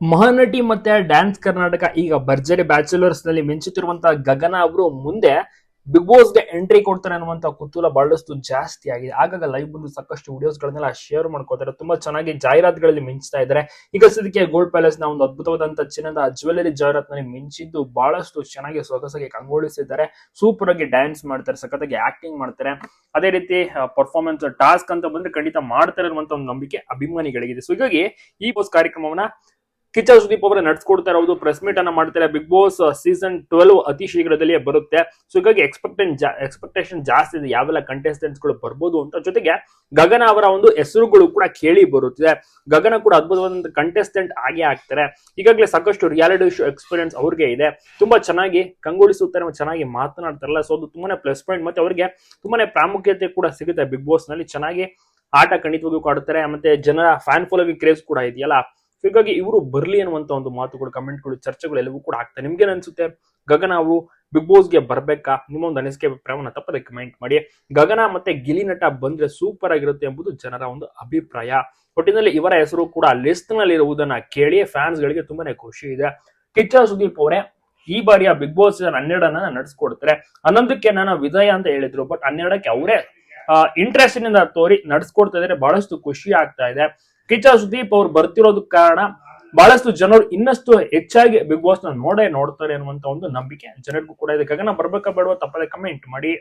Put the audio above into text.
ಮಹಾನಟಿ ಮತ್ತೆ ಡ್ಯಾನ್ಸ್ ಕರ್ನಾಟಕ ಈಗ ಭರ್ಜರಿ ಬ್ಯಾಚುಲರ್ಸ್ನಲ್ಲಿ ಮಿಂಚುತ್ತಿರುವಂತಹ ಗಗನ ಅವರು ಮುಂದೆ ಬಿಗ್ ಬಾಸ್ಗೆ ಎಂಟ್ರಿ ಕೊಡ್ತಾರೆ ಅನ್ನುವಂತ ಕುತೂಹಲ ಬಹಳಷ್ಟು ಜಾಸ್ತಿ ಆಗಿದೆ. ಆಗಾಗ ಲೈವ್ ಬಂದು ಸಾಕಷ್ಟು ವಿಡಿಯೋಸ್ ಗಳನ್ನೆಲ್ಲ ಶೇರ್ ಮಾಡ್ಕೋತಾರೆ. ತುಂಬಾ ಚೆನ್ನಾಗಿ ಜಾಹೀರಾತುಗಳಲ್ಲಿ ಮಿಂಚ್ತಾ ಇದ್ದಾರೆ. ಈಗ ಸದ್ಯಕ್ಕೆ ಗೋಲ್ಡ್ ಪ್ಯಾಲೇಸ್ನ ಒಂದು ಅದ್ಭುತವಾದಂತ ಚಿನ್ನದ ಜ್ಯುವೆಲರಿ ಜಾಹೀರಾತ್ನಲ್ಲಿ ಮಿಂಚಿದ್ದು ಬಹಳಷ್ಟು ಚೆನ್ನಾಗಿ ಸೊಗಸಾಗಿ ಕಂಗೊಳಿಸಿದ್ದಾರೆ. ಸೂಪರ್ ಆಗಿ ಡ್ಯಾನ್ಸ್ ಮಾಡ್ತಾರೆ, ಸಖತ್ತಾಗಿ ಆಕ್ಟಿಂಗ್ ಮಾಡ್ತಾರೆ. ಅದೇ ರೀತಿ ಪರ್ಫಾರ್ಮೆನ್ಸ್ ಟಾಸ್ಕ್ ಅಂತ ಬಂದ್ರೆ ಖಂಡಿತ ಮಾಡ್ತಾರೆ ಅನ್ನುವಂತ ಒಂದು ನಂಬಿಕೆ, ಅಭಿಮಾನಿಗಳಿಗಿದೆ. ಸೊ ಹೀಗಾಗಿ ಈ ಬಾಸ್ ಕಾರ್ಯಕ್ರಮವನ್ನ ಕಿಚ್ಚ ಸುದೀಪ್ ಅವರೇ ನಡ್ಸ್ಕೊಡ್ತಾ ಇರೋದು ಪ್ರೆಸ್ ಮೀಟ್ ಅನ್ನ ಮಾಡ್ತಾರೆ ಬಿಗ್ ಬಾಸ್ ಸೀಸನ್ ಟ್ವೆಲ್ವ್ ಅತಿ ಶೀಘ್ರದಲ್ಲಿಯೇ ಬರುತ್ತೆ. ಸೊ ಹೀಗಾಗಿ ಎಕ್ಸ್ಪೆಕ್ಟೆನ್ ಎಕ್ಸ್ಪೆಕ್ಟೇಷನ್ ಜಾಸ್ತಿ ಇದೆ. ಯಾವೆಲ್ಲ ಕಂಟೆಸ್ಟೆಂಟ್ಸ್ಗಳು ಬರ್ಬೋದು ಅಂತ ಜೊತೆಗೆ ಗಗನ ಅವರ ಒಂದು ಹೆಸರುಗಳು ಕೂಡ ಕೇಳಿ ಬರುತ್ತಿದೆ. ಗಗನ ಕೂಡ ಅದ್ಭುತವಾದಂತ ಕಂಟೆಸ್ಟೆಂಟ್ ಆಗೇ ಆಗ್ತಾರೆ. ಈಗಾಗಲೇ ಸಾಕಷ್ಟು ರಿಯಾಲಿಟಿ ಶೋ ಎಕ್ಸ್ಪೀರಿಯನ್ಸ್ ಅವ್ರಿಗೆ ಇದೆ. ತುಂಬಾ ಚೆನ್ನಾಗಿ ಕಂಗೊಳಿಸುತ್ತಾರೆ, ಚೆನ್ನಾಗಿ ಮಾತನಾಡ್ತಾರಲ್ಲ. ಸೊ ಅದು ತುಂಬಾನೇ ಪ್ಲಸ್ ಪಾಯಿಂಟ್ ಮತ್ತೆ ಅವರಿಗೆ ತುಂಬಾನೇ ಪ್ರಾಮುಖ್ಯತೆ ಕೂಡ ಸಿಗುತ್ತೆ ಬಿಗ್ ಬಾಸ್ನಲ್ಲಿ. ಚೆನ್ನಾಗಿ ಆಟ ಖಂಡಿತವಾಗಿಯೂ ಕಾಡುತ್ತಾರೆ. ಮತ್ತೆ ಜನರ ಫ್ಯಾನ್ ಫಾಲೋವಿಂಗ್ ಕ್ರೇಜ್ ಕೂಡ ಇದೆಯಲ್ಲ. So, ಹೀಗಾಗಿ ಇವರು ಬರ್ಲಿ ಅನ್ನುವಂತ ಒಂದು ಮಾತುಗಳು ಕಮೆಂಟ್ಗಳು ಚರ್ಚೆಗಳು ಎಲ್ಲವೂ ಕೂಡ ಆಗ್ತಾ ನಿಮ್ಗೆ ಅನ್ಸುತ್ತೆ? ಗಗನ ಅವರು ಬಿಗ್ ಬಾಸ್ಗೆ ಬರ್ಬೇಕಾ? ನಿಮ್ಮ ಒಂದು ಅನಿಸಿಕೆ ಅಭಿಪ್ರಾಯವನ್ನು ತಪ್ಪದೆ ಕಮೆಂಟ್ ಮಾಡಿ. ಗಗನ ಮತ್ತೆ ಗಿಲಿ ನಟ ಬಂದ್ರೆ ಸೂಪರ್ ಆಗಿರುತ್ತೆ ಎಂಬುದು ಜನರ ಒಂದು ಅಭಿಪ್ರಾಯ. ಒಟ್ಟಿನಲ್ಲಿ ಇವರ ಹೆಸರು ಕೂಡ ಲಿಸ್ಟ್ನಲ್ಲಿ ಇರುವುದನ್ನ ಕೇಳಿ ಫ್ಯಾನ್ಸ್ ಗಳಿಗೆ ತುಂಬಾನೇ ಖುಷಿ ಇದೆ. ಕಿಚ್ಚ ಸುದೀಪ್ ಅವರೇ, ಈ ಬಾರಿಯ ಬಿಗ್ ಬಾಸ್ ಸೀಸನ್ ಹನ್ನೆರಡನ್ನ ನಡೆಸ್ಕೊಡ್ತಾರೆ. ಹನ್ನೊಂದಕ್ಕೆ ನಾನು ವಿಜಯ ಅಂತ ಹೇಳಿದ್ರು ಬಟ್ ಹನ್ನೆರಡಕ್ಕೆ ಅವರೇ ಇಂಟ್ರೆಸ್ಟ್ನಿಂದ ತೋರಿ ನಡೆಸ್ಕೊಡ್ತಾ ಇದ್ರೆ ಬಹಳಷ್ಟು ಖುಷಿ ಆಗ್ತಾ ಇದೆ. ಕಿಚ್ಚ ಸುದೀಪ್ ಅವ್ರು ಬರ್ತಿರೋದಕ್ಕೆ ಕಾರಣ ಬಹಳಷ್ಟು ಜನರು ಇನ್ನಷ್ಟು ಹೆಚ್ಚಾಗಿ ಬಿಗ್ ಬಾಸ್ನ ನೋಡೇ ನೋಡ್ತಾರೆ ಅನ್ನುವಂತ ಒಂದು ನಂಬಿಕೆ ಜನರಿಗೂ ಕೂಡ ಇದೆ. ಗಗನ ಬರ್ಬೇಕಾ ಬೇಡವಾ ತಪ್ಪದೆ ಕಮೆಂಟ್ ಮಾಡಿ.